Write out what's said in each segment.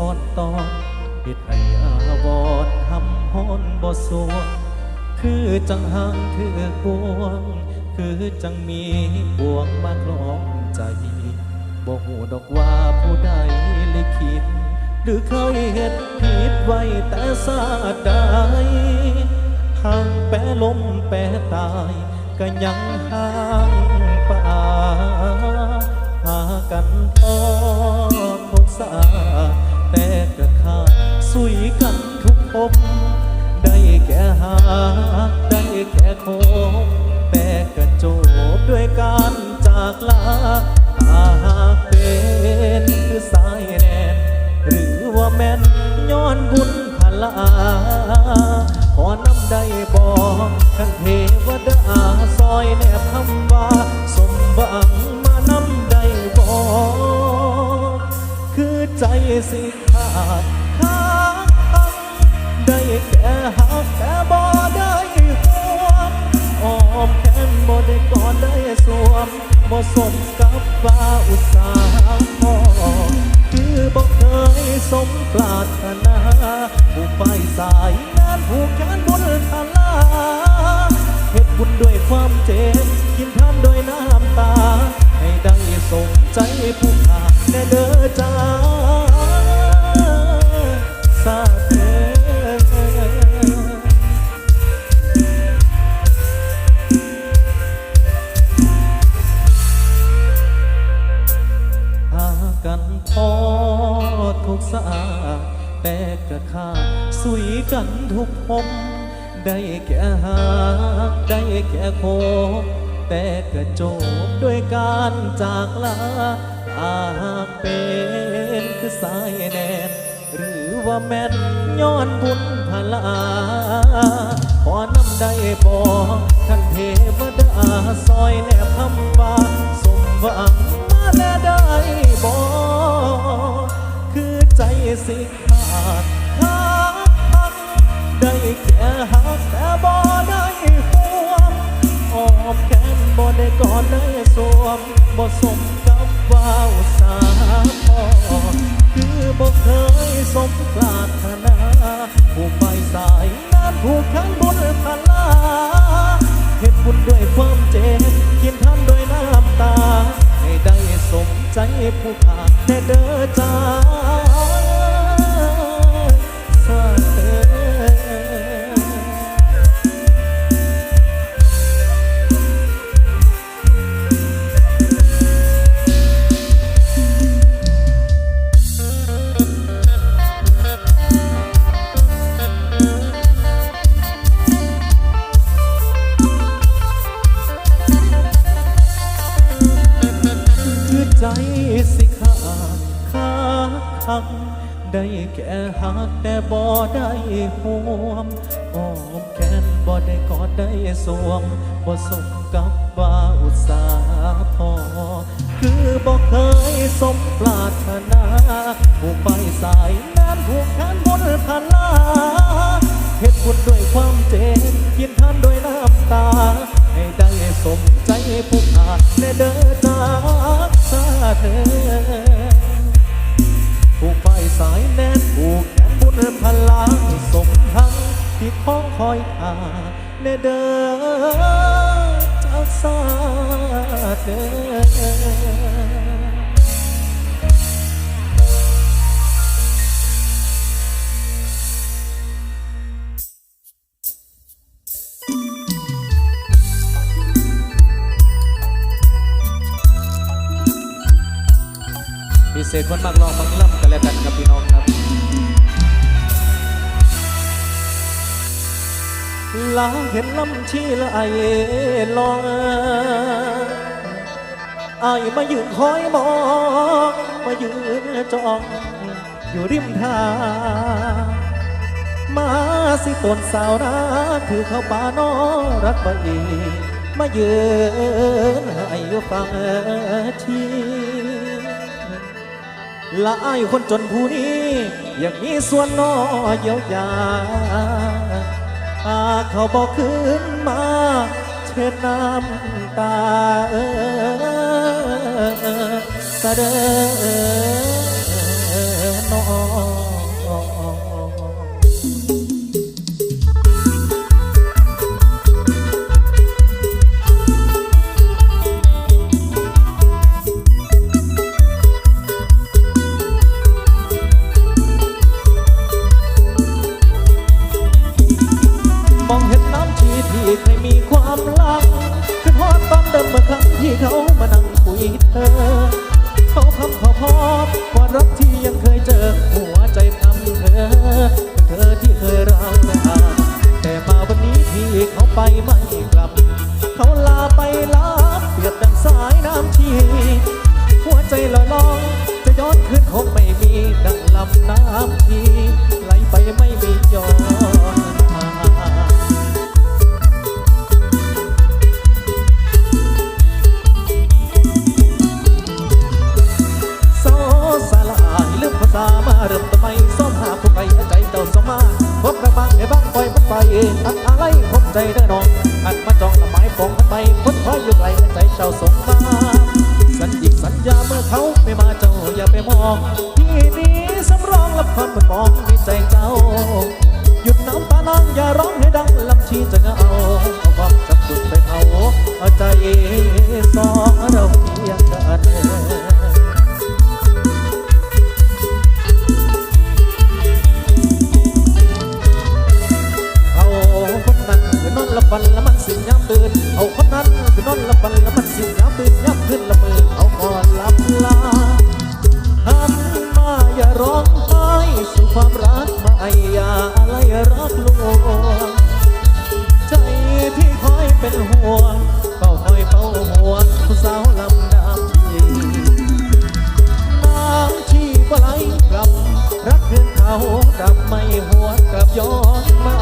อ่อนตอนเหตุให้อาวรณ์ทำฮอนบ่สวงคือจังห่างเถือกวง คือจังมีบ่วงมากล้อมใจบ่หูดอกว่าผู้ใดลิขิตหรือเคยเห็ดผิดไว้แต่สาดใดห่างแปรลมแปรตายก็ยังห่างป่าหากันพอทุกสา แต่กระขาสุยกันทุกภพได้แก่หาได้แก่โคงแต่กระโจบด้วยการจากลาถ้าหากเป็นคือสายแนนหรือว่าแม่นย้อนบุญพลาขอน้ำได้บอกขันเทวดาซอยแนบคำว่าสมหวังมาน้ำได้บอกคือใจสิ ดขาดได้แค่หักแต่บ่ได้ห่วงอ้อมแขนบ่ได้กอดได้สวมบ่สมกับว่าอุตสาห์พอคือบอกเคยสมปรารถนาผู้ไปสายงานผู้แขนบุญทลาเหตุบุญด้วยความเจ็บกินทานด้วยน้ำตาารจากลาอาหากเป็นคือสายแนนหรือว่าแม่นย้อนบุญพลาขอนำได้บอกท่านเทวดาซอยแนบคำว่าสมหวังมาแน่ได้บอกคือใจสิขาดขาดได้แค่หักแต่บ่ได้ ห่วงอ้มแขนบ่ได้กอดได้สวมบ่สมกับว่าอุตสาพอคือบ่เคยสมปรารถนาผู้ไปสายนานผู้ขันบุญพลาเหตุบุญด้วยความเจ็บกินท่านด้วยน้ำตา ให้ได้สมใจผู้ขาดแน่เด้อจ้ คังได้แค่หักแต่บ่ได้ห่วมออมแขนบ่ได้กอดได้สวมบ่สมกับว่าอุตสาห์พอ คือบ่เคยสมปรารถนาผู้ไปสายนานผู้แขนบุญพลาเหตุบุญด้วยความเจ็บกินทานด้วยน้ำตา ให้ได้สมใจผู้ขาดแน่เด้อ คอยหาเนเด้อจากสาเด้อพิเศษคนมากลองมักล่ำกันแล้วกันครับพี่น้องครับ ลาเห็นลำชีละไอลองไอมายืนคอยมอง มายืนจ้อง อยู่ริมทางมาสิตนสาวนาถือเข้าป่านอรักบ่อีมายืนให้อยู่ฟังทีละอคนจนผู้นี้อยากมีส่วนน้อยเยียวยา อาเขาบอกขึ้นมาเช็ดน้ำตาเออสะเดอนอ มีความลังขึ้นฮอดตอนเดิมเมื่อครั้งที่เขามานั่งคุยเธอ เขาคำขอพบว่ารักที่ยังเคยเจอ หัวใจทำเธอเป็นเธอที่เคยรักแต่แต่มาวันนี้ที่เขาไปไม่กลับ เขาลาไปลาเปียบดังสายน้ำชีหัวใจลอยลองจะย้อนคืนคงไม่มีดังลำน้ำทีไหลไปไม่มีย้อน ใจเด้อน้อง อัดมาจองละไม้ปองมันไปคนคอยอยู่ไกลใจเจ้าส่งมาสัญญิกสัญญาเมื่อเขาไม่มาเจ้าอย่าไปมองที่นี้สำรองรับความมันมองในใจเจ้า หยุดน้ำตาน้องอย่าร้องให้ดังลำชีจะเหงาเอาความจำจุดไปเผาเอาใจสองเราเพียงกัน ย้อนมา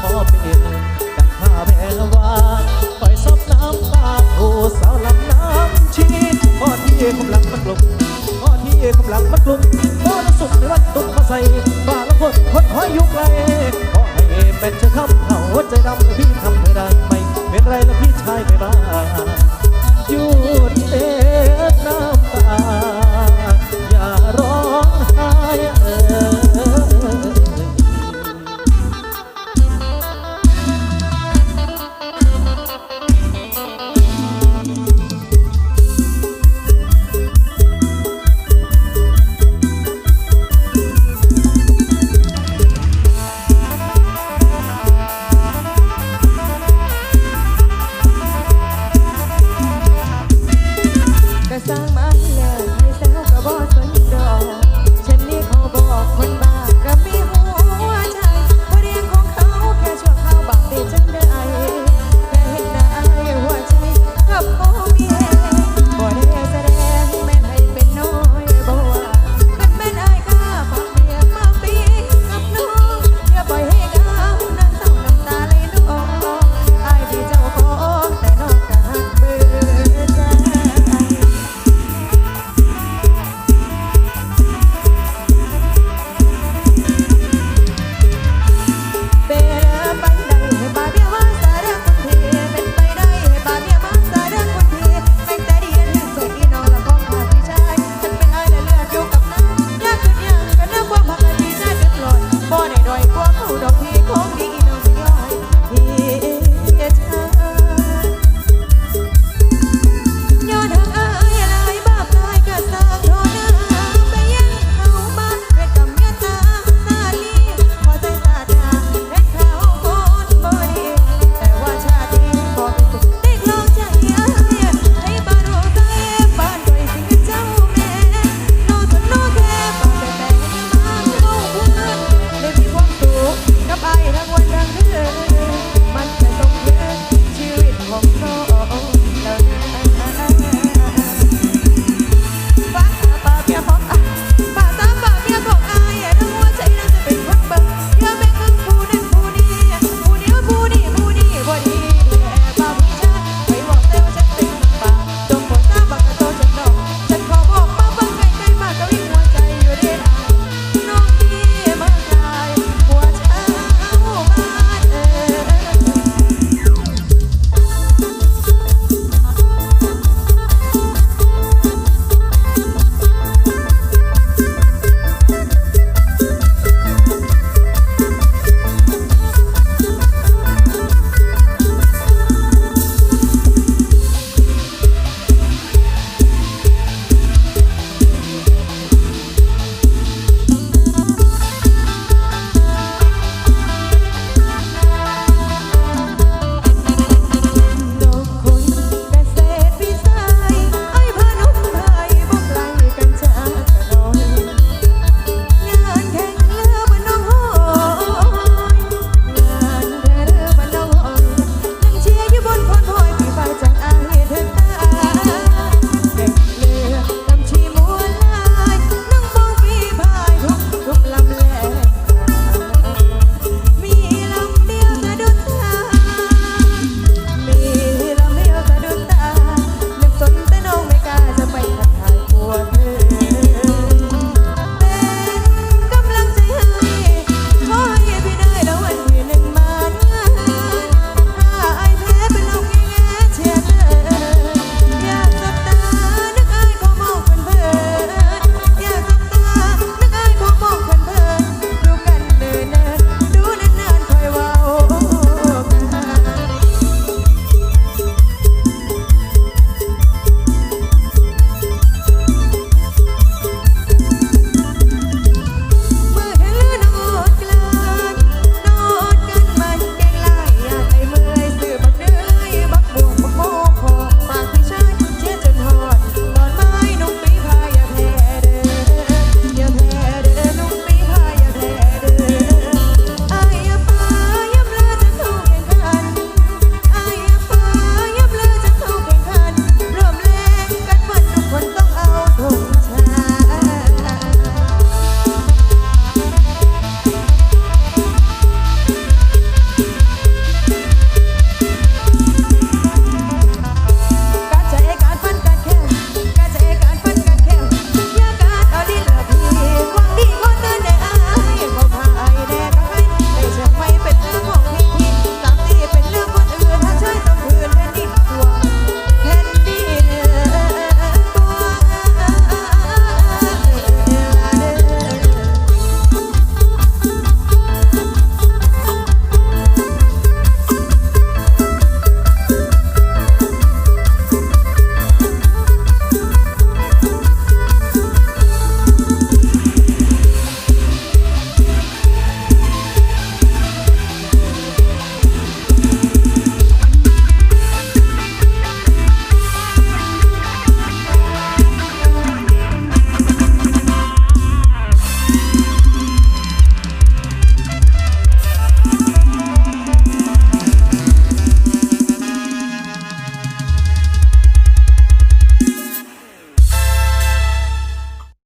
ขอเป็นดังข้าแม่วาปล่อยซับน้ำตาโอ้สาวลำน้ำชีพ่อที่กำลังมันกลุ่มพ่อที่กำลังมันกลุ่มพ่อจะสุขในวันตุกมาใส่บ้าละคนคนหอยอยู่ไกลขอให้เป็นเธอคำเขาวัดใจดำพี่ทำเธอได้ไหมเป็นไรแล้วพี่ชายไม่บ้าหยุดเอง